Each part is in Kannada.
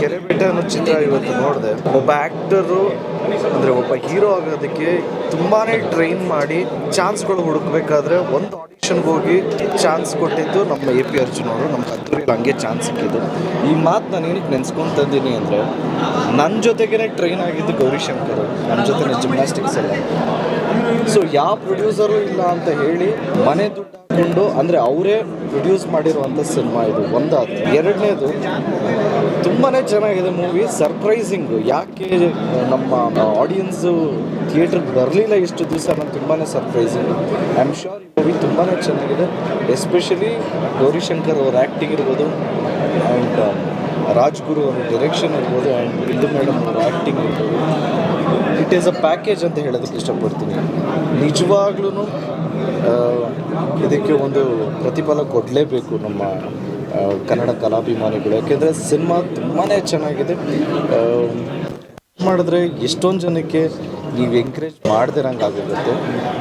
ಕೆರೆಬೇಟೆ ಅನ್ನೋ ಚಿತ್ರ ಇವತ್ತು ನೋಡಿದೆ. ಒಬ್ಬ ಆ್ಯಕ್ಟರು ಅಂದರೆ ಒಬ್ಬ ಹೀರೋ ಆಗೋದಕ್ಕೆ ತುಂಬಾನೇ ಟ್ರೈನ್ ಮಾಡಿ ಚಾನ್ಸ್ಗಳು ಹುಡುಕಬೇಕಾದ್ರೆ ಒಂದು ಆಡಿಷನ್ಗೆ ಹೋಗಿ ಚಾನ್ಸ್ ಕೊಟ್ಟಿದ್ದು ನಮ್ಮ ಎ ಪಿ ಅರ್ಜುನ್ ಅವರು, ನಮ್ಮ ಕತ್ತೂರಿಗೆ ಹಂಗೆ ಚಾನ್ಸ್ ಸಿಕ್ಕಿದ್ದು. ಈ ಮಾತು ನಾನು ಏನಕ್ಕೆ ನೆನೆಸ್ಕೊಂತಂದೀನಿ ಅಂದರೆ ನನ್ನ ಜೊತೆಗೇ ಟ್ರೈನ್ ಆಗಿದ್ದು ಗೌರಿಶಂಕರ್ ನನ್ನ ಜೊತೆ ಜಿಮ್ನಾಸ್ಟಿಕ್ಸ್ ಎಲ್ಲ ಸೊ ಯಾವ ಪ್ರೊಡ್ಯೂಸರು ಇಲ್ಲ ಅಂತ ಹೇಳಿ ಮನೆ ದುಡ್ಡು ಹಾಕೊಂಡು ಅಂದರೆ ಅವರೇ ಪ್ರೊಡ್ಯೂಸ್ ಮಾಡಿರುವಂಥ ಸಿನಿಮಾ ಇದು. ಒಂದಾದ ಎರಡನೇದು ತುಂಬಾ ಚೆನ್ನಾಗಿದೆ ಮೂವಿ ಸರ್ಪ್ರೈಸಿಂಗು ಯಾಕೆ ನಮ್ಮ ಆಡಿಯನ್ಸು ಥಿಯೇಟ್ರಿಗೆ ಬರಲಿಲ್ಲ ಇಷ್ಟು ದಿವಸ ನಾನು ತುಂಬಾ ಸರ್ಪ್ರೈಸಿಂಗ್ ಐ ಆಮ್ ಶ್ಯೂರ್ ಈ ಮೂವಿ ತುಂಬಾ ಚೆನ್ನಾಗಿದೆ. ಎಸ್ಪೆಷಲಿ ಗೌರಿಶಂಕರ್ ಅವ್ರ ಆ್ಯಕ್ಟಿಂಗ್ ಇರ್ಬೋದು ಆ್ಯಂಡ್ ರಾಜ್ಗುರು ಅವ್ರ ಡೈರೆಕ್ಷನ್ ಇರ್ಬೋದು ಆ್ಯಂಡ್ ಬಿಂದು ಮೇಡಮ್ ಅವ್ರ ಆ್ಯಕ್ಟಿಂಗ್ ಇರ್ಬೋದು. ಇಟ್ ಈಸ್ ಅ ಪ್ಯಾಕೇಜ್ ಅಂತ ಹೇಳೋದಕ್ಕೆ ಇಷ್ಟಪಡ್ತೀನಿ. ನಿಜವಾಗ್ಲೂ ಇದಕ್ಕೆ ಒಂದು ಪ್ರತಿಫಲ ಕೊಡಲೇಬೇಕು ನಮ್ಮ ಕನ್ನಡ ಕಲಾಭಿಮಾನಿಗಳು. ಯಾಕೆಂದರೆ ಸಿನಿಮಾ ತುಂಬಾ ಚೆನ್ನಾಗಿದೆ. ಮಾಡಿದ್ರೆ ಎಷ್ಟೊಂದು ಜನಕ್ಕೆ ನೀವು encourage ಮಾಡ್ದಿರಂಗೆ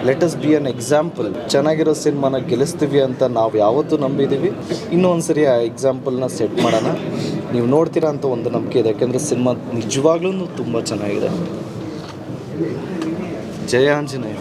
let us be an example ಚೆನ್ನಾಗಿರೋ ಸಿನಿಮಾನ ಗೆಲ್ಲಿಸ್ತೀವಿ ಅಂತ ನಾವು ಯಾವತ್ತೂ ನಂಬಿದ್ದೀವಿ ಇನ್ನೊಂದು ಸರಿ ಆ ಎಕ್ಸಾಂಪಲ್ನ ಸೆಟ್ ಮಾಡೋಣ. ನೀವು ನೋಡ್ತೀರಾ ಅಂತ ಒಂದು ನಂಬಿಕೆ ಇದೆ. ಯಾಕೆಂದರೆ ಸಿನಿಮಾ ನಿಜವಾಗ್ಲೂ ತುಂಬ ಚೆನ್ನಾಗಿದೆ. ಜಯ ಆಂಜನೇಯ.